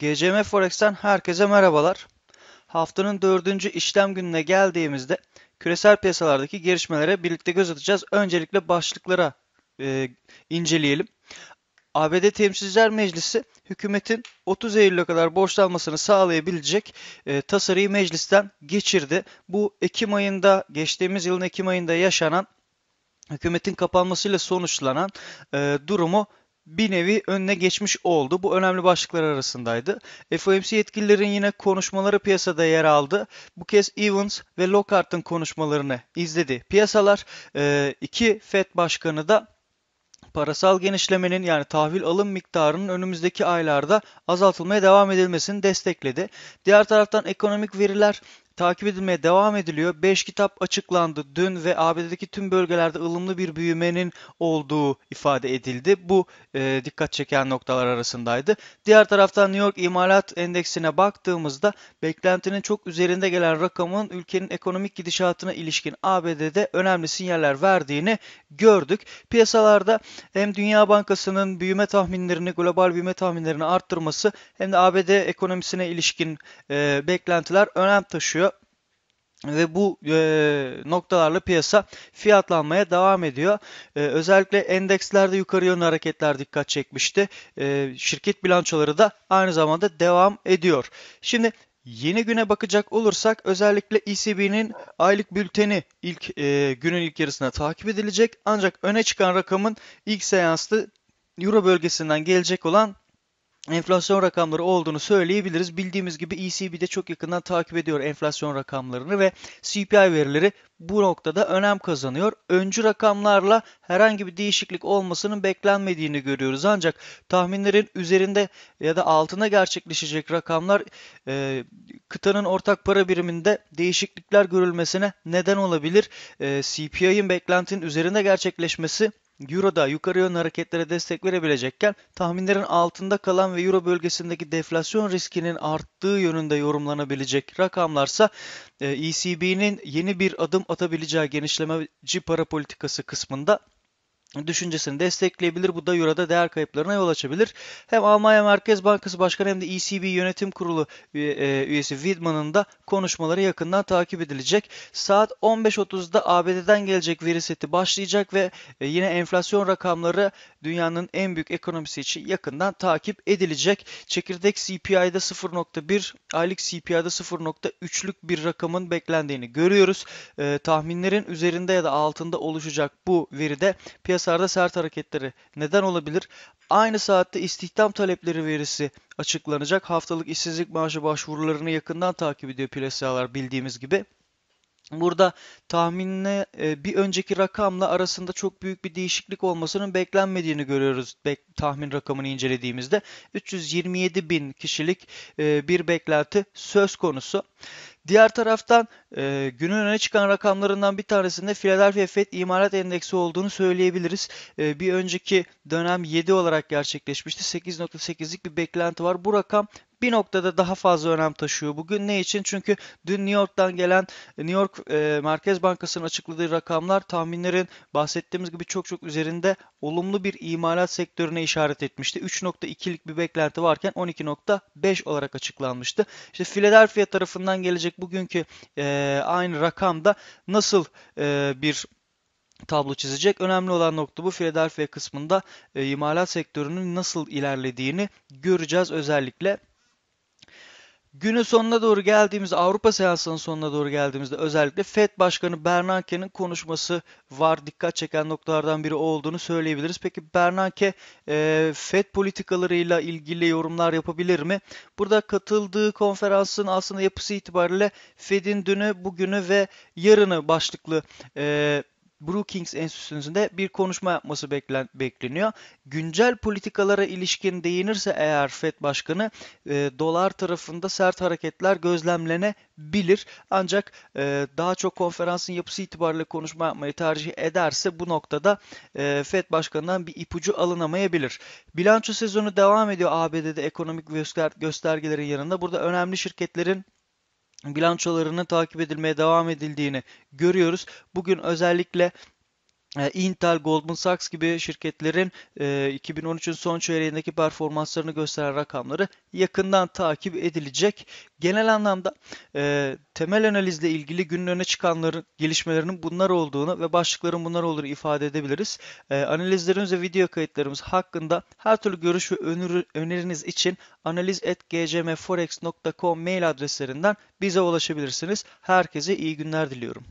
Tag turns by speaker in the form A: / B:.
A: GCM Forex'ten herkese merhabalar. Haftanın dördüncü işlem gününe geldiğimizde küresel piyasalardaki gelişmelere birlikte göz atacağız. Öncelikle başlıklara e, inceleyelim. ABD Temsilciler Meclisi hükümetin 30 Eylül'e kadar borçlanmasını sağlayabilecek e, tasarıyı meclisten geçirdi. Bu Ekim ayında, geçtiğimiz yılın Ekim ayında yaşanan hükümetin kapanmasıyla sonuçlanan e, durumu bir nevi önüne geçmiş oldu. Bu önemli başlıklar arasındaydı. FOMC yetkililerin yine konuşmaları piyasada yer aldı. Bu kez Evans ve Lockhart'ın konuşmalarını izledi. Piyasalar e, iki FED başkanı da parasal genişlemenin yani tahvil alım miktarının önümüzdeki aylarda azaltılmaya devam edilmesini destekledi. Diğer taraftan ekonomik veriler takip edilmeye devam ediliyor. 5 kitap açıklandı dün ve ABD'deki tüm bölgelerde ılımlı bir büyümenin olduğu ifade edildi. Bu e, dikkat çeken noktalar arasındaydı. Diğer taraftan New York İmalat Endeksine baktığımızda beklentinin çok üzerinde gelen rakamın ülkenin ekonomik gidişatına ilişkin ABD'de önemli sinyaller verdiğini gördük. Piyasalarda hem Dünya Bankası'nın büyüme tahminlerini, global büyüme tahminlerini arttırması hem de ABD ekonomisine ilişkin e, beklentiler önem taşıyor ve bu e, noktalarla piyasa fiyatlanmaya devam ediyor. E, özellikle endekslerde yukarı yönlü hareketler dikkat çekmişti. E, şirket bilançoları da aynı zamanda devam ediyor. Şimdi Yeni güne bakacak olursak özellikle ECB'nin aylık bülteni ilk e, günün ilk yarısına takip edilecek. Ancak öne çıkan rakamın ilk seansta Euro bölgesinden gelecek olan enflasyon rakamları olduğunu söyleyebiliriz. Bildiğimiz gibi ECB de çok yakından takip ediyor enflasyon rakamlarını ve CPI verileri bu noktada önem kazanıyor. Öncü rakamlarla herhangi bir değişiklik olmasının beklenmediğini görüyoruz. Ancak tahminlerin üzerinde ya da altına gerçekleşecek rakamlar e, kıtanın ortak para biriminde değişiklikler görülmesine neden olabilir. E, CPI'nin beklentinin üzerinde gerçekleşmesi Euro'da yukarı yönlü hareketlere destek verebilecekken tahminlerin altında kalan ve Euro bölgesindeki deflasyon riskinin arttığı yönünde yorumlanabilecek rakamlarsa ECB'nin e yeni bir adım atabileceği genişlemeci para politikası kısmında düşüncesini destekleyebilir. Bu da Euro'da değer kayıplarına yol açabilir. Hem Almanya Merkez Bankası Başkanı hem de ECB Yönetim Kurulu e, üyesi Widman'ın da konuşmaları yakından takip edilecek. Saat 15.30'da ABD'den gelecek veri seti başlayacak ve e, yine enflasyon rakamları dünyanın en büyük ekonomisi için yakından takip edilecek. Çekirdek CPI'de 0.1, aylık CPI'de 0.3'lük bir rakamın beklendiğini görüyoruz. E, tahminlerin üzerinde ya da altında oluşacak bu veride piyasa piyasalarda sert hareketleri neden olabilir? Aynı saatte istihdam talepleri verisi açıklanacak. Haftalık işsizlik maaşı başvurularını yakından takip ediyor piyasalar bildiğimiz gibi. Burada tahminle e, bir önceki rakamla arasında çok büyük bir değişiklik olmasının beklenmediğini görüyoruz tahmin rakamını incelediğimizde. 327 bin kişilik e, bir beklenti söz konusu. Diğer taraftan e, günün öne çıkan rakamlarından bir tanesinde Philadelphia Fed imalat endeksi olduğunu söyleyebiliriz. E, bir önceki dönem 7 olarak gerçekleşmişti. 8.8'lik bir beklenti var. Bu rakam bir noktada daha fazla önem taşıyor bugün. Ne için? Çünkü dün New York'tan gelen New York e, Merkez Bankası'nın açıkladığı rakamlar tahminlerin bahsettiğimiz gibi çok çok üzerinde olumlu bir imalat sektörüne işaret etmişti. 3.2'lik bir beklenti varken 12.5 olarak açıklanmıştı. İşte Philadelphia tarafından gelecek bugünkü e, aynı rakamda nasıl e, bir tablo çizecek. Önemli olan nokta bu. Philadelphia kısmında e, imalat sektörünün nasıl ilerlediğini göreceğiz özellikle. Günün sonuna doğru geldiğimizde Avrupa seansının sonuna doğru geldiğimizde özellikle FED Başkanı Bernanke'nin konuşması var. Dikkat çeken noktalardan biri olduğunu söyleyebiliriz. Peki Bernanke e, FED politikalarıyla ilgili yorumlar yapabilir mi? Burada katıldığı konferansın aslında yapısı itibariyle FED'in dünü, bugünü ve yarını başlıklı e, Brookings Enstitüsü'nde bir konuşma yapması beklen, bekleniyor. Güncel politikalara ilişkin değinirse eğer FED Başkanı e, dolar tarafında sert hareketler gözlemlenebilir. Ancak e, daha çok konferansın yapısı itibariyle konuşma yapmayı tercih ederse bu noktada e, FED Başkanı'ndan bir ipucu alınamayabilir. Bilanço sezonu devam ediyor ABD'de ekonomik göster göstergelerin yanında. Burada önemli şirketlerin bilançolarının takip edilmeye devam edildiğini görüyoruz. Bugün özellikle Intel, Goldman Sachs gibi şirketlerin e, 2013'ün son çeyreğindeki performanslarını gösteren rakamları yakından takip edilecek. Genel anlamda e, temel analizle ilgili günün öne çıkanların gelişmelerinin bunlar olduğunu ve başlıkların bunlar olduğunu ifade edebiliriz. E, analizlerimiz ve video kayıtlarımız hakkında her türlü görüş ve öneri, öneriniz için analiz.gcmforex.com mail adreslerinden bize ulaşabilirsiniz. Herkese iyi günler diliyorum.